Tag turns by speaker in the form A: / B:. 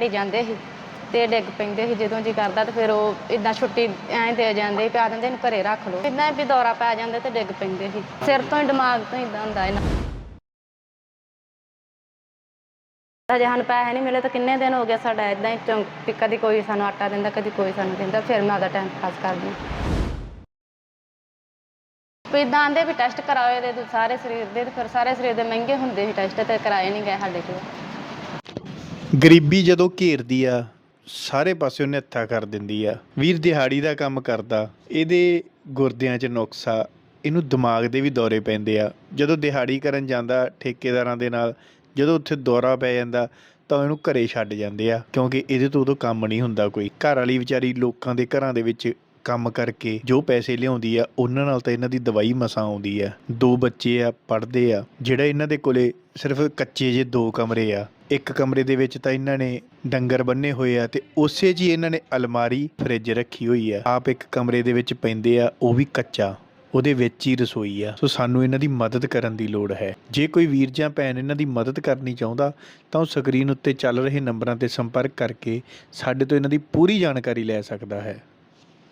A: ਦਿਹਾੜੀ ਜਾਂਦੇ ਸੀ ਤੇ ਡਿੱਗ ਪੈਂਦੇ ਸੀ। ਜਦੋਂ ਜੀ ਕਰਦਾ ਤੇ ਫਿਰ ਉਹ ਇਦਾਂ ਛੁੱਟੀ ਐਂ ਦੇ ਜਾਂਦੇ ਪਿਆ ਦਿੰਦੇ ਨੂੰ ਘਰੇ ਰੱਖ ਲਓ। ਇਦਾਂ ਵੀ ਦੌਰਾ ਪੈ ਜਾਂਦਾ ਤੇ ਡਿੱਗ ਪੈਂਦੇ ਸੀ। ਸਿਰ ਤੋਂ ਹੀ, ਦਿਮਾਗ ਤੋਂ ਇਦਾਂ ਹੁੰਦਾ ਇਹਨਾਂ ਅਜੇ ਸਾਨੂੰ ਪੈਸੇ ਨਹੀਂ ਮਿਲੇ ਤਾਂ ਕਿੰਨੇ ਦਿਨ ਹੋ ਗਏ ਸਾਡਾ ਇਦਾਂ ਹੀ ਚੌਂ- ਕਦੀ ਕੋਈ ਸਾਨੂੰ ਆਟਾ ਦਿੰਦਾ, ਕਦੀ ਕੋਈ ਸਾਨੂੰ ਦਿੰਦਾ, ਫਿਰ ਮੈਂ ਆਪਦਾ ਟਾਈਮ ਪਾਸ ਕਰਦੀ ਵੀ ਇਦਾਂ ਆਂਦੇ ਵੀ ਟੈਸਟ ਕਰਾਓ ਇਹਦੇ ਸਾਰੇ ਸਰੀਰ ਦੇ ਤੇ ਫਿਰ ਸਾਰੇ ਸਰੀਰ ਦੇ ਮਹਿੰਗੇ ਹੁੰਦੇ ਸੀ ਟੈਸਟ ਤੇ ਕਰਾਏ ਨਹੀਂ ਗਏ ਸਾਡੇ ਕੋਲ।
B: ਗਰੀਬੀ ਜਦੋਂ ਘੇਰਦੀ ਆ, ਸਾਰੇ ਪਾਸੇ ਉਹਨੇ ਹੱਥਾ ਕਰ ਦਿੰਦੀ ਆ। ਵੀਰ ਦਿਹਾੜੀ ਦਾ ਕੰਮ ਕਰਦਾ, ਇਹਦੇ ਗੁਰਦਿਆਂ 'ਚ ਨੁਕਸਾ, ਇਹਨੂੰ ਦਿਮਾਗ ਦੇ ਵੀ ਦੌਰੇ ਪੈਂਦੇ ਆ। ਜਦੋਂ ਦਿਹਾੜੀ ਕਰਨ ਜਾਂਦਾ ਠੇਕੇਦਾਰਾਂ ਦੇ ਨਾਲ, ਜਦੋਂ ਉੱਥੇ ਦੌਰਾ ਪੈ ਜਾਂਦਾ, ਤਾਂ ਇਹਨੂੰ ਘਰੇ ਛੱਡ ਜਾਂਦੇ ਆ, ਕਿਉਂਕਿ ਇਹਦੇ ਤੋਂ ਉਦੋਂ ਕੰਮ ਨਹੀਂ ਹੁੰਦਾ ਕੋਈ। ਘਰ ਵਾਲੀ ਵਿਚਾਰੀ ਲੋਕਾਂ ਦੇ ਘਰਾਂ ਦੇ ਵਿੱਚ ਕੰਮ ਕਰਕੇ ਜੋ ਪੈਸੇ ਲਿਆਉਂਦੀ ਆ, ਉਹਨਾਂ ਨਾਲ ਤਾਂ ਇਹਨਾਂ ਦੀ ਦਵਾਈ ਮਸਾਂ ਆਉਂਦੀ ਆ। ਦੋ ਬੱਚੇ ਆ, ਪੜ੍ਹਦੇ ਆ। ਜਿਹੜਾ ਇਹਨਾਂ ਦੇ ਕੋਲੇ ਸਿਰਫ ਕੱਚੇ ਜੇ ਦੋ ਕਮਰੇ ਆ, ਇੱਕ ਕਮਰੇ ਦੇ ਵਿੱਚ ਤਾਂ ਇਹਨਾਂ ਨੇ ਡੰਗਰ ਬੰਨੇ ਹੋਏ ਆ ਤੇ ਉਸੇ 'ਚ ਹੀ ਇਹਨਾਂ ਨੇ ਅਲਮਾਰੀ, ਫ੍ਰਿਜ ਰੱਖੀ ਹੋਈ ਆ। ਆਪ ਇੱਕ ਕਮਰੇ ਦੇ ਵਿੱਚ ਪੈਂਦੇ ਆ, ਉਹ ਵੀ ਕੱਚਾ, ਉਹਦੇ ਵਿੱਚ ਹੀ ਰਸੋਈ ਆ। ਸੋ ਸਾਨੂੰ ਇਹਨਾਂ ਦੀ ਮਦਦ ਕਰਨ ਦੀ ਲੋੜ ਹੈ। ਜੇ ਕੋਈ ਵੀਰ ਜਾਂ ਭੈਣ ਇਹਨਾਂ ਦੀ ਮਦਦ ਕਰਨੀ ਚਾਹੁੰਦਾ, ਤਾਂ ਉਹ ਸਕਰੀਨ ਉੱਤੇ ਚੱਲ ਰਹੇ ਨੰਬਰਾਂ ਤੇ ਸੰਪਰਕ ਕਰਕੇ ਸਾਡੇ ਤੋਂ ਇਹਨਾਂ ਦੀ ਪੂਰੀ ਜਾਣਕਾਰੀ ਲੈ ਸਕਦਾ ਹੈ।